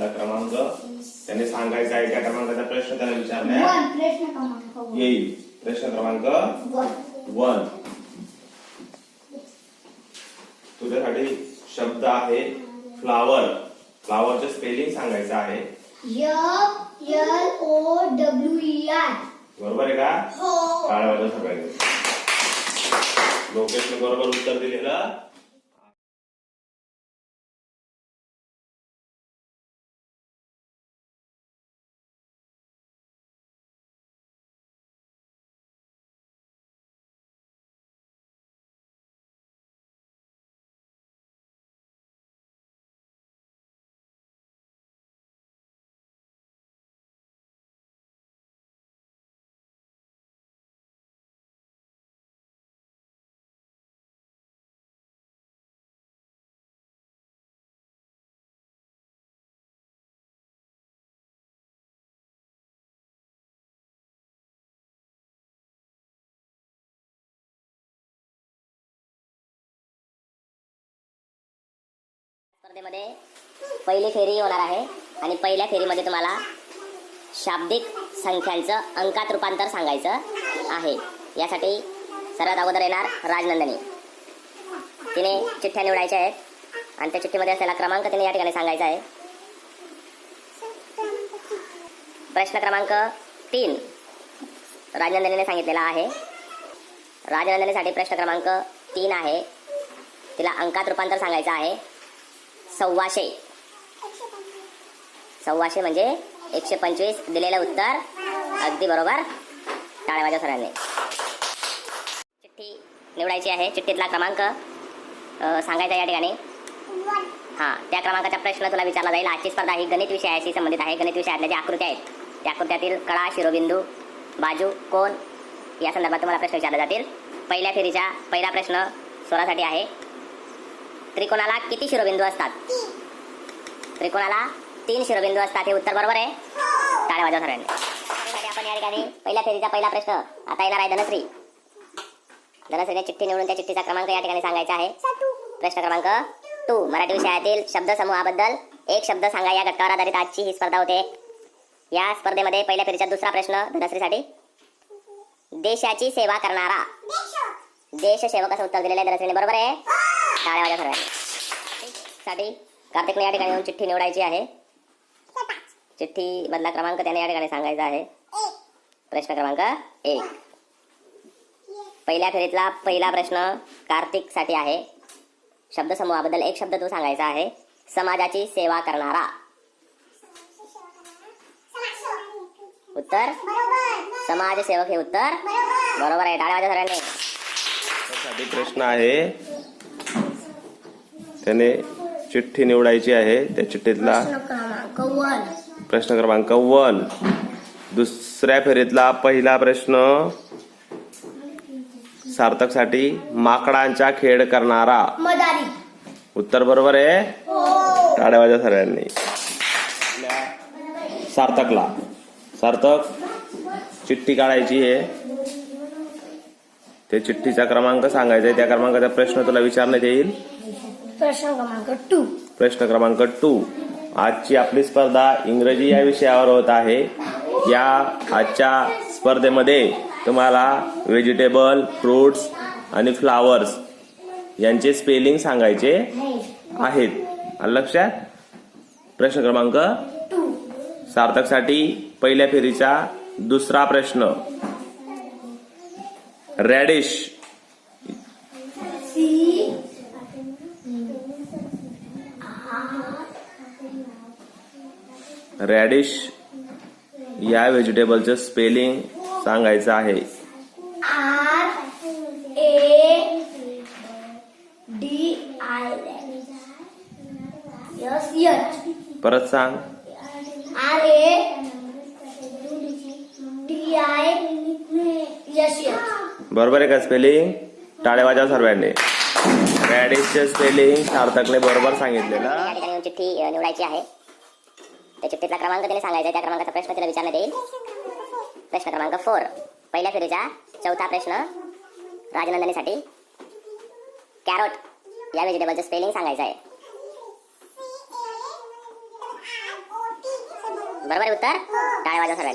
मधला क्रमांक. त्याने सांगायचा आहे त्या क्रमांकाचा प्रश्न त्याला क्रमांक वन. येईल. प्रश्न क्रमांक वन. तुझ्यासाठी शब्द आहे फ्लावर. फ्लावरचं स्पेलिंग सांगायचं आहे. O W E. बरोबर आहे का? हो. वाजवा सगळ्यांनी लोकेशने बरोबर उत्तर दिलेलं. स्पर्धेमध्ये पहिली फेरी होणार आहे आणि पहिल्या फेरीमध्ये तुम्हाला शाब्दिक संख्यांचं अंकात रूपांतर सांगायचं आहे. यासाठी सर्वात अगोदर येणार राजनंदनी. तिने चिठ्ठ्या निवडायच्या आहेत आणि त्या चिठ्ठीमध्ये असलेला क्रमांक तिने या ठिकाणी सांगायचा आहे. प्रश्न क्रमांक तीन राजनंदनीने सांगितलेला आहे. राजनंदनीसाठी प्रश्न क्रमांक तीन आहे. तिला अंकात रूपांतर सांगायचं आहे. सव्वाशे. सव्वाशे म्हणजे एकशे पंचवीस दिलेलं उत्तर. अगदी बरोबर. टाळेबाजा सरांनी. चिठ्ठी निवडायची आहे. चिठ्ठीतला क्रमांक सांगायचा या ठिकाणी. हां त्या क्रमांकाचा प्रश्न तुला विचारला जाईल. आजची स्पर्धा ही गणित विषयाशी संबंधित आहे. गणित विषयातल्या ज्या आकृत्या आहेत त्या आकृत्यातील कळा शिरोबिंदू बाजू कोण या संदर्भात तुम्हाला प्रश्न विचारले जातील. पहिल्या फेरीचा पहिला प्रश्न स्वरासाठी आहे. त्रिकोणाला किती शिरोबिंदू असतात? त्रिकोणाला तीन शिरोबिंदू असतात हे उत्तर बरोबर आहे? टाळ्या वाजवा सरांनी. आपण या ठिकाणी पहिल्या फेरीचा पहिला प्रश्न. आता येणार आहे धनश्री. धनश्रीने चिठ्ठी निवडून त्या चिठ्ठीचा क्रमांक या ठिकाणी सांगायचा आहे. प्रश्न क्रमांक टू. मराठी विषयातील शब्द समूहाबद्दल एक शब्द सांगा. या घटकावर आधारित आजची ही स्पर्धा होते. या स्पर्धेमध्ये पहिल्या फेरीचा दुसरा प्रश्न धनश्रीसाठी. देशाची सेवा करणारा. देशसेवक असं उत्तर दिलेलं आहे धनश्रीने. बरोबर आहे? टाळ्या वाजवा सगळ्यांनी साठी कार्तिकने या ठिकाणी येऊन चिठ्ठी निवडायची आहे. चिठ्ठी मधला क्रमांक त्याने या ठिकाणी सांगायचा आहे. प्रश्न क्रमांक एक. पहिल्या फेरीतला पहिला प्रश्न कार्तिकसाठी आहे शब्दसमूहाबद्दल एक शब्द तू सांगायचा आहे. समाजाची सेवा करणारा. उत्तर? समाजसेवक हे उत्तर? बरोबर आहे. टाळ्या वाजवा प्रश्न आहे त्याने चिठ्ठी निवडायची आहे. त्या चिठ्ठीतला प्रश्न क्रमांक वन. दुसऱ्या फेरीतला पहिला प्रश्न सार्थकसाठी माकडांचा खेळ करणारा. उत्तर बरोबर आहे? हो. टाळ्या वाजवा सगळ्यांनी. सार्थकला. सार्थक चिठ्ठी काढायची आहे. ते चिठ्ठीचा क्रमांक सांगायचा आहे. त्या क्रमांकाचा प्रश्न तुला विचारण्यात येईल. प्रश्न क्रमांक टू. प्रश्न क्रमांक टू. आजची आपली स्पर्धा इंग्रजी या विषयावर होत आहे. या आजच्या स्पर्धेमध्ये तुम्हाला व्हेजिटेबल फ्रुट्स आणि फ्लावर्स यांचे स्पेलिंग सांगायचे आहेत. लक्षात? प्रश्न क्रमांक सार्थकसाठी पहिल्या फेरीचा दुसरा प्रश्न. रॅडिश रॅडिश या व्हेजिटेबलचं स्पेलिंग सांगायचं आहे. R A D I S H परत सांग. R A D I S H बरोबर आहे का स्पेलिंग? टाळ्या वाजवा सर्वांनी. रॅडिशचे स्पेलिंग सार्थकने बरोबर सांगितलेलं. निवडायची आहे. त्याच्या तिथला क्रमांक त्याने सांगायचा त्या क्रमांकाचा प्रश्न तिला विचारण्यात येईल. प्रश्न क्रमांक फोर पहिल्या फेरीचा चौथा प्रश्न राजनंदनीसाठी. कॅरोट या व्हेजिटेबलचं स्पेलिंग सांगायचं आहे. बरोबर उत्तर? टाळ्या वाजवा